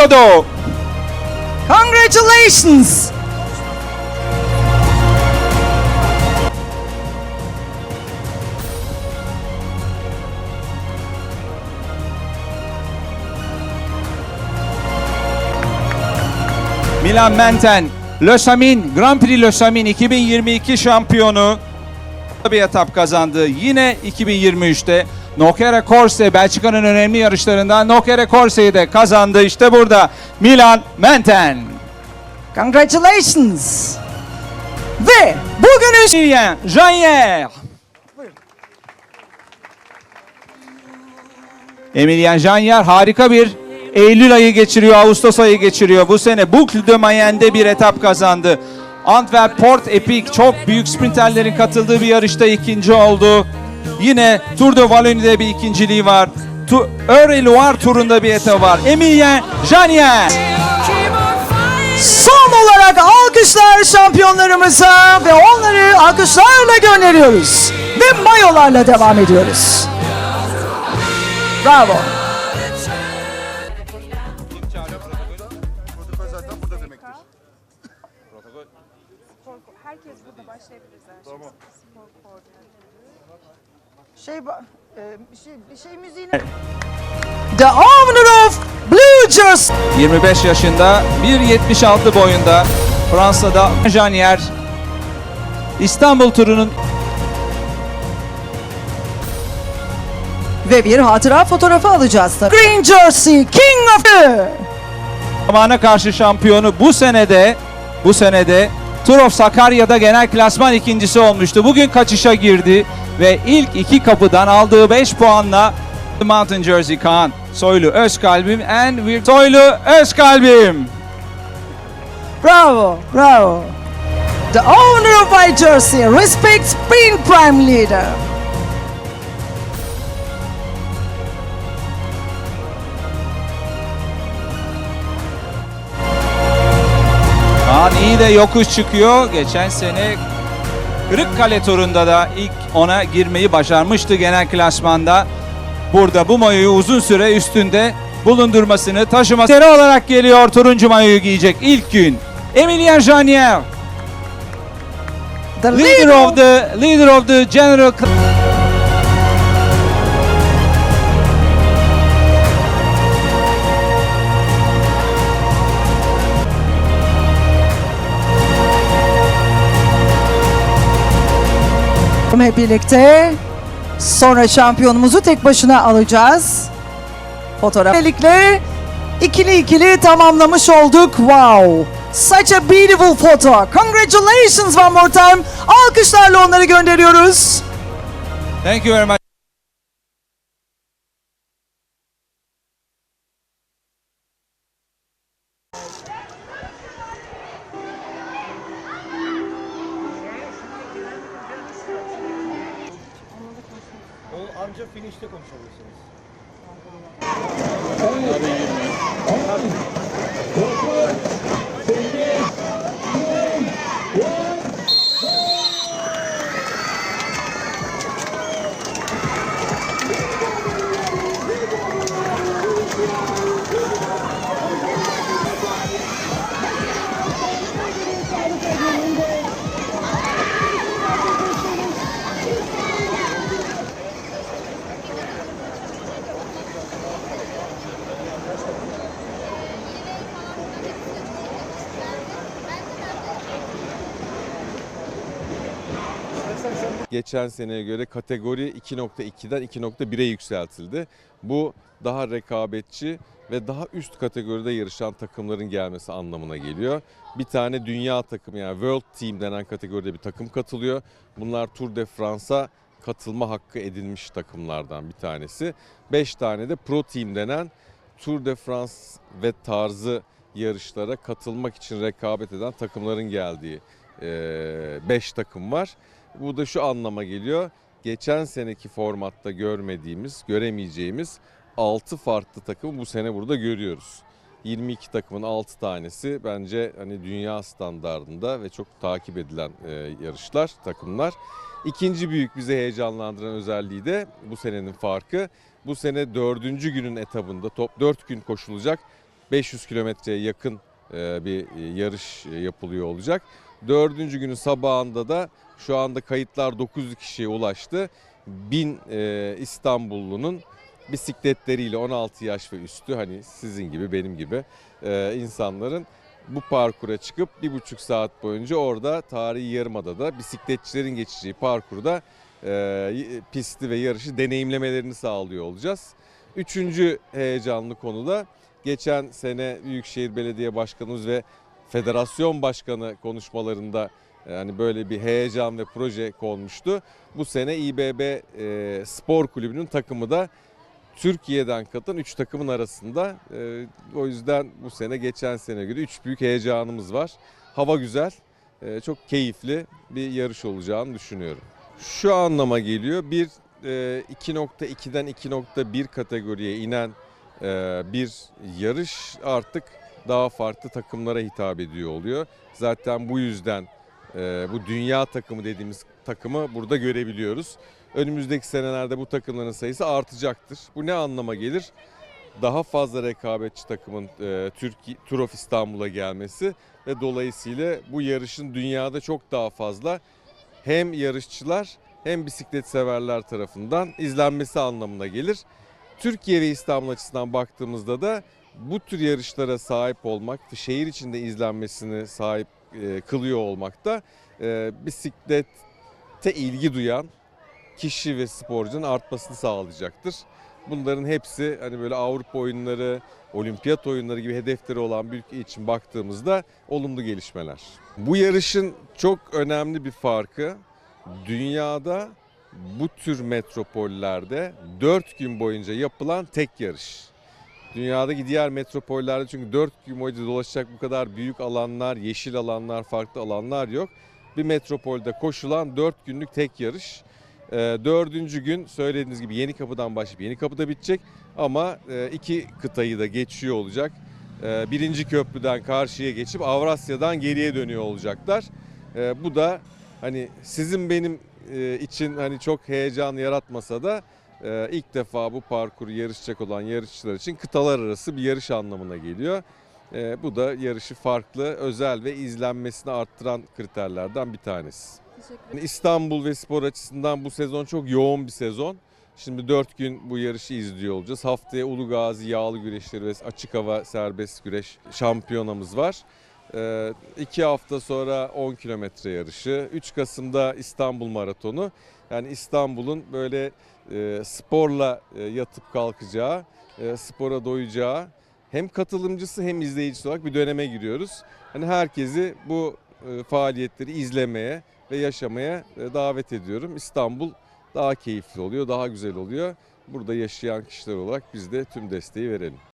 Godot. Congratulations! Milan Menten, Lösamin, Grand Prix Lösamin 2022 şampiyonu bir etap kazandı. Yine 2023'te Nokere Corse Belçika'nın önemli yarışlarında Nokere Corse'yi de kazandı. İşte burada Milan Menten. Congratulations! Ve bugünün Julien Janier. Emilien Janier harika bir Eylül ayı geçiriyor, Ağustos ayı geçiriyor. Bu sene Boucle de Mayenne'de bir etap kazandı. Antwerp Port Epic çok büyük sprinterlerin katıldığı bir yarışta ikinci oldu. Yine Tour de Wallonie'de bir ikinciliği var. Tu Eure-et-Loire turunda bir etap var. Emilien Janier. son olarak alkışlar şampiyonlarımıza ve onları alkışlarla gönderiyoruz. Ve mayolarla devam ediyoruz. Bravo. Şey, e, bir şey, şey müziğine... The owner of Blue Jersey. 25 yaşında, 1.76 boyunda Fransa'da Janier İstanbul turunun Ve bir hatıra fotoğrafı alacağız tabii. Green Jersey, King of the... zamana karşı şampiyonu bu senede bu senede Tour of Sakarya'da genel klasman ikincisi olmuştu. Bugün kaçışa girdi ve ilk iki kapıdan aldığı 5 puanla Mountain Jersey Kaan Soylu Özkalbim and wir Soylu Özkalbim. Bravo, bravo. The owner of White Jersey respects being prime leader. Kaan iyi de yokuş çıkıyor. Geçen sene Kırıkkale turunda da ilk ona girmeyi başarmıştı genel klasmanda. Burada bu mayoyu uzun süre üstünde bulundurmasını taşıması Seri olarak geliyor turuncu mayoyu giyecek ilk gün. Emilien Janier, The leader of the leader of the general cl- Hep birlikte sonra şampiyonumuzu tek başına alacağız. Fotoğraf. Böylelikle ikili ikili tamamlamış olduk. Wow. Such a beautiful photo. Congratulations one more time. Alkışlarla onları gönderiyoruz. Thank you very much. Anca finişte konuşabilirsiniz. Geçen seneye göre kategori 2.2'den 2.1'e yükseltildi. Bu daha rekabetçi ve daha üst kategoride yarışan takımların gelmesi anlamına geliyor. Bir tane dünya takımı yani World Team denen kategoride bir takım katılıyor. Bunlar Tour de France'a katılma hakkı edinmiş takımlardan bir tanesi. 5 tane de Pro Team denen Tour de France ve tarzı yarışlara katılmak için rekabet eden takımların geldiği 5 takım var. Bu da şu anlama geliyor. Geçen seneki formatta görmediğimiz, göremeyeceğimiz 6 farklı takımı bu sene burada görüyoruz. 22 takımın 6 tanesi bence hani dünya standardında ve çok takip edilen e, yarışlar, takımlar. İkinci büyük bizi heyecanlandıran özelliği de bu senenin farkı. Bu sene dördüncü günün etabında top 4 gün koşulacak 500 kilometreye yakın e, bir e, yarış e, yapılıyor olacak. Dördüncü günün sabahında da şu anda kayıtlar 900 kişiye ulaştı. 1000 e, İstanbullunun bisikletleriyle 16 yaş ve üstü hani sizin gibi benim gibi e, insanların bu parkura çıkıp bir buçuk saat boyunca orada tarihi yarımadada bisikletçilerin geçeceği parkurda e, pisti ve yarışı deneyimlemelerini sağlıyor olacağız. Üçüncü heyecanlı konu da geçen sene Büyükşehir Belediye Başkanımız ve Federasyon Başkanı konuşmalarında yani böyle bir heyecan ve proje konmuştu. Bu sene İBB e, Spor Kulübü'nün takımı da Türkiye'den katılan 3 takımın arasında. E, o yüzden bu sene geçen sene göre 3 büyük heyecanımız var. Hava güzel, e, çok keyifli bir yarış olacağını düşünüyorum. Şu anlama geliyor. Bir e, 2.2'den 2.1 kategoriye inen e, bir yarış artık daha farklı takımlara hitap ediyor oluyor. Zaten bu yüzden e, bu dünya takımı dediğimiz takımı burada görebiliyoruz. Önümüzdeki senelerde bu takımların sayısı artacaktır. Bu ne anlama gelir? Daha fazla rekabetçi takımın e, Türkiye Tur of İstanbul'a gelmesi ve dolayısıyla bu yarışın dünyada çok daha fazla hem yarışçılar hem bisiklet severler tarafından izlenmesi anlamına gelir. Türkiye ve İstanbul açısından baktığımızda da bu tür yarışlara sahip olmak şehir içinde izlenmesini sahip e, kılıyor olmak da e, bisiklete ilgi duyan kişi ve sporcunun artmasını sağlayacaktır. Bunların hepsi hani böyle Avrupa oyunları, olimpiyat oyunları gibi hedefleri olan bir ülke için baktığımızda olumlu gelişmeler. Bu yarışın çok önemli bir farkı dünyada bu tür metropollerde 4 gün boyunca yapılan tek yarış. Dünyadaki diğer metropollerde çünkü 4 gün boyunca dolaşacak bu kadar büyük alanlar, yeşil alanlar, farklı alanlar yok. Bir metropolde koşulan 4 günlük tek yarış. Ee, dördüncü gün söylediğiniz gibi yeni kapıdan başlayıp yeni kapıda bitecek ama e, iki kıtayı da geçiyor olacak. Ee, birinci köprüden karşıya geçip Avrasya'dan geriye dönüyor olacaklar. Ee, bu da hani sizin benim e, için hani çok heyecan yaratmasa da e, ilk defa bu parkuru yarışacak olan yarışçılar için kıtalar arası bir yarış anlamına geliyor. E, bu da yarışı farklı, özel ve izlenmesini arttıran kriterlerden bir tanesi. İstanbul ve spor açısından bu sezon çok yoğun bir sezon. Şimdi 4 gün bu yarışı izliyor olacağız. Haftaya Ulugazi yağlı güreşleri ve açık hava serbest güreş şampiyonamız var. 2 hafta sonra 10 kilometre yarışı. 3 Kasım'da İstanbul Maratonu. Yani İstanbul'un böyle e, sporla e, yatıp kalkacağı, e, spora doyacağı hem katılımcısı hem izleyicisi olarak bir döneme giriyoruz. Hani herkesi bu faaliyetleri izlemeye ve yaşamaya davet ediyorum. İstanbul daha keyifli oluyor, daha güzel oluyor. Burada yaşayan kişiler olarak biz de tüm desteği verelim.